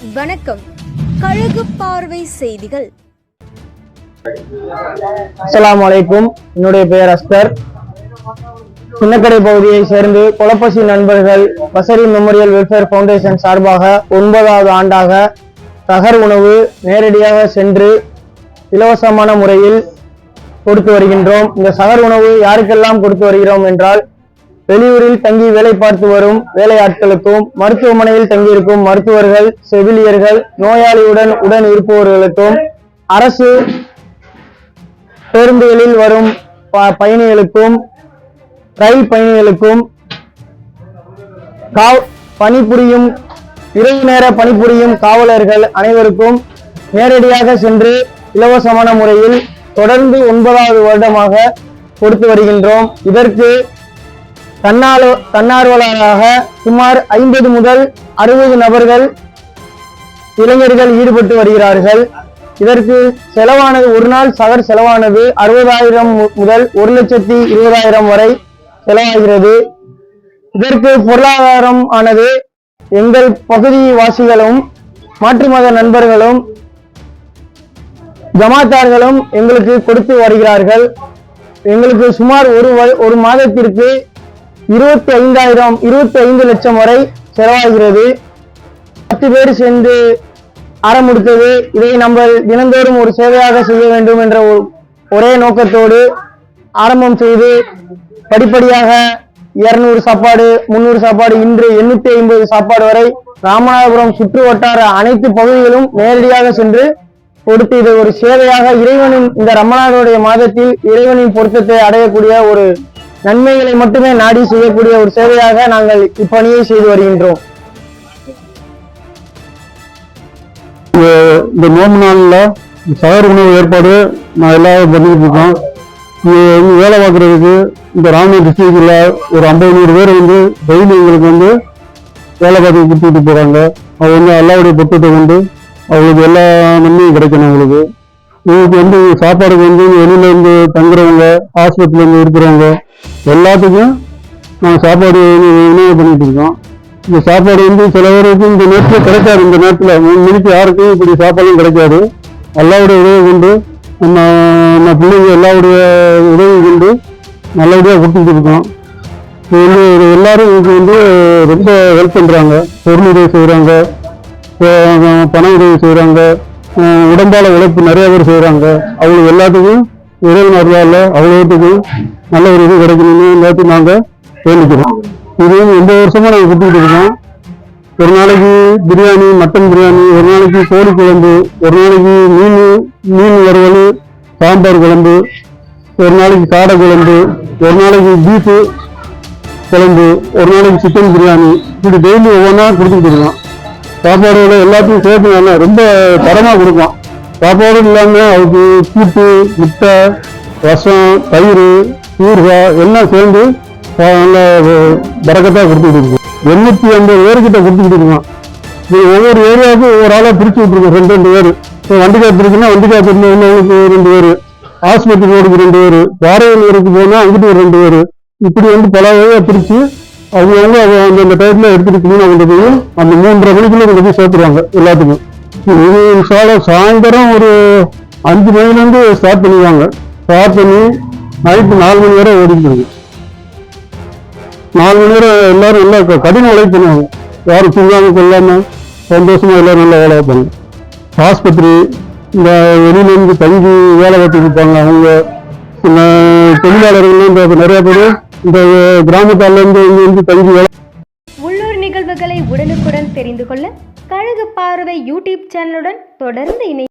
வணக்கம். கழுகு பார்வை செய்திகள். அஸ்லாம் அலைக்கும். என்னுடைய பெயர் அஸ்தர் சின்னக்கடை பகுதியை சேர்ந்து கொலப்பசி நண்பர்கள் பசரி மெமோரியல் வெல்ஃபேர் ஃபவுண்டேஷன் சார்பாக ஒன்பதாவது ஆண்டாக சகர் உணவு நேரடியாக சென்று இலவசமான முறையில் கொடுத்து வருகின்றோம். இந்த சகர் உணவு யாருக்கெல்லாம் கொடுத்து வருகிறோம் என்றால் வெளியூரில் தங்கி வேலை பார்த்து வரும் வேலையாட்களுக்கும் மருத்துவமனையில் தங்கியிருக்கும் மருத்துவர்கள் செவிலியர்கள் நோயாளியுடன் உடன் இருப்பவர்களுக்கும் அரசு பேருந்துகளில் வரும் பயணிகளுக்கும் ரயில் பயணிகளுக்கும் காவ் பணிபுரியும் இரவு நேர பணிபுரியும் காவலர்கள் அனைவருக்கும் நேரடியாக சென்று இலவசமான முறையில் தொடர்ந்து ஒன்பதாவது வருடமாக கொடுத்து வருகின்றோம். இதற்கு தன்னார்வ தன்னார்வலராக சுமார் ஐம்பது முதல் அறுபது நபர்கள் இளைஞர்கள் ஈடுபட்டு வருகிறார்கள். இதற்கு செலவானது ஒரு நாள் சகர் செலவானது அறுபதாயிரம் முதல் ஒரு லட்சத்தி இருபதாயிரம் வரை செலவாகிறது. இதற்கு பொருளாதாரம் ஆனது எங்கள் பகுதி வாசிகளும் மாற்று மத நண்பர்களும் ஜமாத்தார்களும் எங்களுக்கு கொடுத்து வருகிறார்கள். எங்களுக்கு சுமார் ஒரு வ- ஒரு மாதத்திற்கு இருபத்தி ஐந்தாயிரம் இருபத்தி ஐந்து லட்சம் வரை செலவாகிறது. பத்து பேர் சேர்ந்து ஆரம்பித்தது. இதை நம்ம தினந்தோறும் ஒரு சேவையாக செய்ய வேண்டும் என்ற ஒரு ஒரே நோக்கத்தோடு ஆரம்பம் செய்து படிப்படியாக இருநூறு சாப்பாடு முன்னூறு சாப்பாடு இன்று எண்ணூத்தி ஐம்பது சாப்பாடு வரை ராமநாதபுரம் சுற்று வட்டார அனைத்து பகுதிகளும் நேரடியாக சென்று கொடுத்து இது ஒரு சேவையாக இறைவனின் இந்த ரமணானுடைய மாதத்தில் இறைவனின் பொருத்தத்தை அடையக்கூடிய ஒரு நன்மைகளை மட்டுமே நாடி செய்யக்கூடிய ஒரு சேவையாக நாங்கள் இப்பணியை செய்து வருகின்றோம். இந்த- நோம்பு நாளில் சகர் உணவு ஏற்பாடு நான் எல்லாரும் பண்ணிக்கிட்டு இருக்கோம். இங்க வேலை பார்க்குறதுக்கு இந்த ராமநாத டிஸ்ட்ரிக்டில் ஒரு ஐம்பது நூறு பேர் வந்து டெய்லி எங்களுக்கு வந்து வேலை பார்த்து கொடுத்துட்டு போகிறாங்க அவங்க வந்து எல்லாருடைய பொட்டத்தை கொண்டு அவங்களுக்கு எல்லா நன்மையும் கிடைக்கணும் அவங்களுக்கு. உங்களுக்கு வந்து சாப்பாடுக்கு வந்து வெளியில இருந்து தங்குறவங்க ஹாஸ்பிட்டல்ல இருந்து இருக்கிறவங்க எல்லாத்துக்கும் நாங்கள் சாப்பாடு விநியோகம் பண்ணிட்டு இருக்கோம். இந்த சாப்பாடு வந்து சில பேருக்கு இந்த நேரத்தில் கிடைக்காது இந்த நேரத்தில். மூணு மணிக்கு யாருக்கும் இப்படி சாப்பாடும் கிடைக்காது. எல்லாருடைய உதவி கொண்டு நம்ம நம்ம பிள்ளைங்க எல்லாருடைய உதவி கொண்டு நல்லபடியாக கொடுத்துட்டு இருக்கோம். இது வந்து இது எல்லாரும் இதுக்கு வந்து ரொம்ப ஹெல்ப் பண்ணுறாங்க பொருள் உதவி செய்கிறாங்க பண உதவி செய்கிறாங்க உடம்பால உழைப்பு நிறைய பேர் செய்கிறாங்க அவங்களுக்கு எல்லாத்துக்கும் இறைவன் அருளால அவ்வளோத்துக்கும் நல்ல ஒரு இது கிடைக்கணும்னு எல்லாத்தையும் நாங்கள் வேண்டிக்கிறோம். இது எந்த வருஷமும் நாங்கள் கொடுத்துக்கிட்டு இருக்கோம். ஒரு நாளைக்கு பிரியாணி மட்டன் பிரியாணி ஒரு நாளைக்கு கோழி குழம்பு ஒரு நாளைக்கு மீன் மீன் வறுவல் சாம்பார் குழம்பு ஒரு நாளைக்கு காடை குழம்பு ஒரு நாளைக்கு பீஃபு குழம்பு ஒரு நாளைக்கு சிக்கன் பிரியாணி. இப்படி டெய்லி ஒவ்வொன்றா கொடுத்துக்கிட்டு இருக்கோம். சாப்பாடு எல்லாத்தையும் சேர்த்து நல்லா ரொம்ப தரமாக கொடுப்போம் சாப்பாடு இல்லாமல் அதுக்கு கூட்டு முட்டை ரசம் தயிர் ஊறுகாய் எல்லாம் சேர்ந்து அஹ், நல்ல பறக்கத்தாக கொடுத்துக்கிட்டு இருக்கோம். எண்ணூற்றி ஐம்பது பேர்கிட்ட கொடுத்துக்கிட்டு இருக்கோம். இது ஒவ்வொரு ஏரியாவுக்கும் ஒவ்வொரு ஆளாக பிரித்து விட்டுருக்கோம் ரெண்டு ரெண்டு பேர். இப்போ வண்டிக்காத்து இருக்குன்னா வண்டிக்காத்து இருந்தவங்களுக்கு ரெண்டு பேர். ஆஸ்பத்திரி ரோடுக்கு ரெண்டு பேர். வாரவங்களுக்கு போனால் அங்கிட்டு ஒரு ரெண்டு பேர். இப்படி வந்து பல வகையாக பிரித்து அவங்க வந்து அவங்க அந்த டயத்தில் எடுத்துட்டு கிளீனாக போய் அந்த மூன்றரை மணிக்குள்ள கொண்டு போய் சேர்த்துருவாங்க எல்லாத்துக்கும். இது சால சாயந்தரம் ஒரு அஞ்சு மணிலேருந்து ஸ்டார்ட் பண்ணிடுவாங்க. ஸ்டார்ட் பண்ணி நைட்டு நாலு மணி வரை ஓடிட்டு நாலு மணி நேரம் எல்லாரும் நல்லா கடின உழைப்பு பண்ணுவாங்க யாரும் தூங்காம கொள்ளாம சந்தோஷமாக எல்லாரும் நல்லா வேலை வைப்பாங்க ஆஸ்பத்திரி இந்த வெளியிலேருந்து தங்கி வேலை பார்த்துட்டு இருப்பாங்க அவங்க. தொழிலாளர்கள் நிறையா பேர் இந்த கிராமத்தால இருந்து இங்க தங்கி உள்ளூர் நிகழ்வுகளை உடனுக்குடன் தெரிந்து கொள்ள கழக பார்வை யூடியூப் சேனலுடன் தொடர்ந்து இணை